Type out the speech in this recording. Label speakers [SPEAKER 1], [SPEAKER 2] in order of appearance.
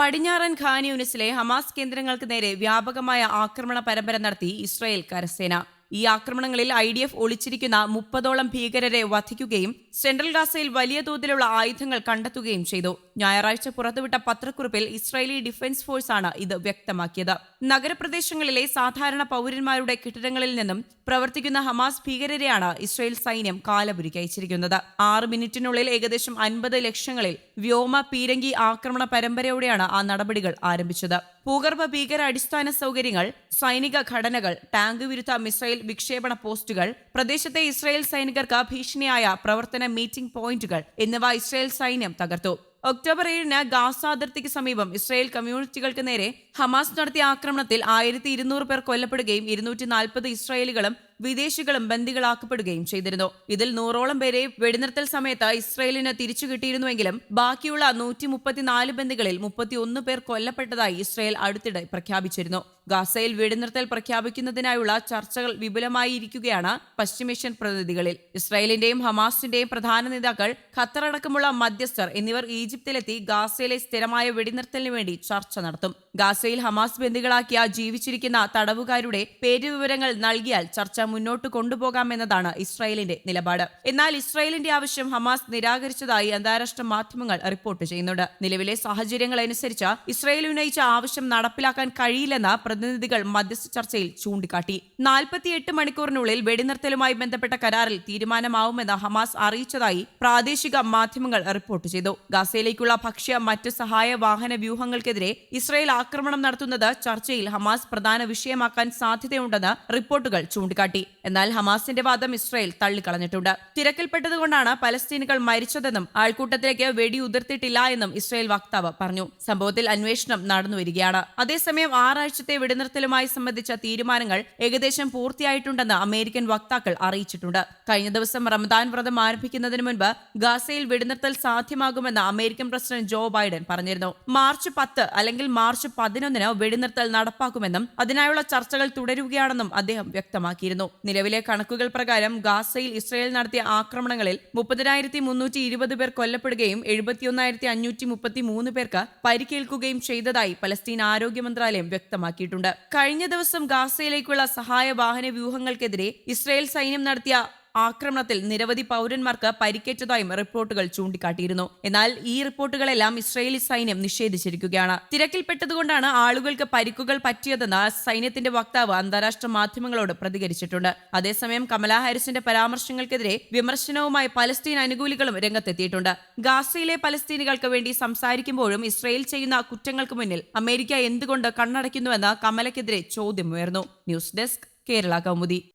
[SPEAKER 1] പടിഞ്ഞാറൻ ഖാൻ യൂണിസിലെ ഹമാസ് കേന്ദ്രങ്ങൾക്ക് നേരെ വ്യാപകമായ ആക്രമണ പരമ്പര നടത്തി ഇസ്രായേൽ കരസേന. ഈ ആക്രമണങ്ങളിൽ ഐ ഡി എഫ് ഒളിച്ചിരിക്കുന്ന മുപ്പതോളം ഭീകരരെ വധിക്കുകയും സെൻട്രൽ ഗാസയിൽ വലിയ തോതിലുള്ള ആയുധങ്ങൾ കണ്ടെത്തുകയും ചെയ്തു. ഞായറാഴ്ച പുറത്തുവിട്ട പത്രക്കുറിപ്പിൽ ഇസ്രായേലി ഡിഫൻസ് ഫോഴ്സാണ് ഇത് വ്യക്തമാക്കിയത്. നഗരപ്രദേശങ്ങളിലെ സാധാരണ പൗരന്മാരുടെ കെട്ടിടങ്ങളിൽ നിന്നും പ്രവർത്തിക്കുന്ന ഹമാസ് ഭീകരരെയാണ് ഇസ്രായേൽ സൈന്യം കാലപുരിക്ക് അയച്ചിരിക്കുന്നത്. ആറ് മിനിറ്റിനുള്ളിൽ ഏകദേശം അൻപത് ലക്ഷങ്ങളിൽ വ്യോമ പീരങ്കി ആക്രമണ പരമ്പരയോടെയാണ് ആ നടപടികൾ ആരംഭിച്ചത്. ഭൂഗർഭ ഭീകര അടിസ്ഥാന സൗകര്യങ്ങൾ സൈനിക ഘടനകൾ ടാങ്ക് വിരുദ്ധ മിസൈൽ വിക്ഷേപണ പോസ്റ്റുകൾ പ്രദേശത്തെ ഇസ്രായേൽ സൈനികർക്ക് ഭീഷണിയായ പ്രവർത്തന മീറ്റിംഗ് പോയിന്റുകൾ എന്നിവ ഇസ്രായേൽ സൈന്യം തകർത്തു. ഒക്ടോബർ ഏഴിന് ഗാസ അതിർത്തിക്ക് സമീപം ഇസ്രായേൽ കമ്മ്യൂണിറ്റികൾക്ക് നേരെ ഹമാസ് നടത്തിയ ആക്രമണത്തിൽ ആയിരത്തി ഇരുന്നൂറ് പേർ കൊല്ലപ്പെടുകയും ഇരുന്നൂറ്റി നാൽപ്പത് ഇസ്രായേലികളും വിദേശികളും ബന്ദികളാക്കപ്പെടുകയും ചെയ്തിരുന്നു. ഇതിൽ നൂറോളം പേരെ വെടിനിർത്തൽ സമയത്ത് ഇസ്രയേലിന് തിരിച്ചു കിട്ടിയിരുന്നുവെങ്കിലും ബാക്കിയുള്ള നൂറ്റി മുപ്പത്തിനാല് ബന്ദികളിൽ മുപ്പത്തിയൊന്ന് പേർ കൊല്ലപ്പെട്ടതായി ഇസ്രയേൽ അടുത്തിടെ പ്രഖ്യാപിച്ചിരുന്നു. ഗാസയിൽ വെടിനിർത്തൽ പ്രഖ്യാപിക്കുന്നതിനായുള്ള ചർച്ചകൾ വിപുലമായിരിക്കുകയാണ് പശ്ചിമേഷ്യൻ പ്രതിനിധികളിൽ. ഇസ്രായേലിന്റെയും ഹമാസിന്റെയും പ്രധാന നേതാക്കൾ ഖത്തറടക്കമുള്ള മധ്യസ്ഥർ എന്നിവർ ഈജിപ്തിലെത്തി ഗാസയിലെ സ്ഥിരമായ വെടിനിർത്തലിന് വേണ്ടി ചർച്ച നടത്തും. ഗാസയിൽ ഹമാസ് ബന്ദികളാക്കിയ ജീവിച്ചിരിക്കുന്ന തടവുകാരുടെ പേരുവിവരങ്ങൾ നൽകിയാൽ ചർച്ച മുന്നോട്ട് കൊണ്ടുപോകാമെന്നതാണ് ഇസ്രായേലിന്റെ നിലപാട്. എന്നാൽ ഇസ്രായേലിന്റെ ആവശ്യം ഹമാസ് നിരാകരിച്ചതായി അന്താരാഷ്ട്ര മാധ്യമങ്ങൾ റിപ്പോർട്ട് ചെയ്യുന്നുണ്ട്. നിലവിലെ സാഹചര്യങ്ങൾ അനുസരിച്ച് ഇസ്രായേൽ ഉന്നയിച്ച ആവശ്യം നടപ്പിലാക്കാൻ കഴിയില്ലെന്ന് പ്രതിനിധികൾ മധ്യസ്ഥ ചർച്ചയിൽ ചൂണ്ടിക്കാട്ടി. നാൽപ്പത്തിയെട്ട് മണിക്കൂറിനുള്ളിൽ വെടിനിർത്തലുമായി ബന്ധപ്പെട്ട കരാറിൽ തീരുമാനമാവുമെന്ന് ഹമാസ് അറിയിച്ചതായി പ്രാദേശിക മാധ്യമങ്ങൾ റിപ്പോർട്ട് ചെയ്തു. ഗാസയിലേക്കുള്ള ഭക്ഷ്യ മറ്റ് സഹായ വാഹന വ്യൂഹങ്ങൾക്കെതിരെ ഇസ്രായേൽ ആക്രമണം നടത്തുന്നത് ചർച്ചയിൽ ഹമാസ് പ്രധാന വിഷയമാക്കാൻ സാധ്യതയുണ്ടെന്ന് റിപ്പോർട്ടുകൾ ചൂണ്ടിക്കാട്ടി. എന്നാൽ ഹമാസിന്റെ വാദം ഇസ്രായേൽ തള്ളിക്കളഞ്ഞിട്ടുണ്ട്. തിരക്കിൽപ്പെട്ടതുകൊണ്ടാണ് പലസ്തീനുകൾ മരിച്ചതെന്നും ആൾക്കൂട്ടത്തിലേക്ക് വെടിയുതിർത്തിട്ടില്ല എന്നും ഇസ്രായേൽ വക്താവ് പറഞ്ഞു. സംഭവത്തിൽ അന്വേഷണം നടന്നുവരികയാണ് അതേസമയം ആറാഴ്ചത്തെ വെടിനിർത്തലുമായി സംബന്ധിച്ച തീരുമാനങ്ങൾ ഏകദേശം പൂർത്തിയായിട്ടുണ്ടെന്ന് അമേരിക്കൻ വക്താക്കൾ അറിയിച്ചിട്ടുണ്ട്. കഴിഞ്ഞ ദിവസം റമദാൻ വ്രതം ആരംഭിക്കുന്നതിന് മുൻപ് ഗാസയിൽ വെടിനിർത്തൽ സാധ്യമാകുമെന്ന് അമേരിക്കൻ പ്രസിഡന്റ് ജോ ബൈഡൻ പറഞ്ഞിരുന്നു. മാർച്ച് പത്ത് അല്ലെങ്കിൽ മാർച്ച് പതിനൊന്നിന് വെടിനിർത്തൽ നടപ്പാക്കുമെന്നും അതിനായുള്ള ചർച്ചകൾ തുടരുകയാണെന്നും അദ്ദേഹം വ്യക്തമാക്കിയിരുന്നു. നിലവിലെ കണക്കുകൾ പ്രകാരം ഗാസയിൽ ഇസ്രയേൽ നടത്തിയ ആക്രമണങ്ങളിൽ മുപ്പതിനായിരത്തി മുന്നൂറ്റി ഇരുപത് പേർ കൊല്ലപ്പെടുകയും എഴുപത്തിയൊന്നായിരത്തി അഞ്ഞൂറ്റി മുപ്പത്തി മൂന്ന് പേർക്ക് പരിക്കേൽക്കുകയും ചെയ്തതായി പലസ്തീൻ ആരോഗ്യ മന്ത്രാലയം വ്യക്തമാക്കിയിട്ടുണ്ട്. കഴിഞ്ഞ ദിവസം ഗാസയിലേക്കുള്ള സഹായ വാഹന വ്യൂഹങ്ങൾക്കെതിരെ ഇസ്രയേൽ സൈന്യം നടത്തിയ ആക്രമണത്തിൽ നിരവധി പൗരന്മാർക്ക് പരിക്കേറ്റതായും റിപ്പോർട്ടുകൾ ചൂണ്ടിക്കാട്ടിയിരുന്നു. എന്നാൽ ഈ റിപ്പോർട്ടുകളെല്ലാം ഇസ്രയേലി സൈന്യം നിഷേധിച്ചിരിക്കുകയാണ്. തിരക്കിൽപ്പെട്ടതുകൊണ്ടാണ് ആളുകൾക്ക് പരിക്കുകൾ പറ്റിയതെന്ന് സൈന്യത്തിന്റെ വക്താവ് അന്താരാഷ്ട്ര മാധ്യമങ്ങളോട് പ്രതികരിച്ചിട്ടുണ്ട്. അതേസമയം കമലാ ഹാരിസിന്റെ പരാമർശങ്ങൾക്കെതിരെ വിമർശനവുമായി പലസ്തീൻ അനുകൂലികളും രംഗത്തെത്തിയിട്ടുണ്ട്. ഗാസയിലെ പലസ്തീനികൾക്ക് വേണ്ടി സംസാരിക്കുമ്പോഴും ഇസ്രയേൽ ചെയ്യുന്ന കുറ്റങ്ങൾക്ക് മുന്നിൽ അമേരിക്ക എന്തുകൊണ്ട് കണ്ണടയ്ക്കുന്നുവെന്ന് കമലയ്ക്കെതിരെ ചോദ്യമുയർന്നു. News desk Kerala Kaumudi.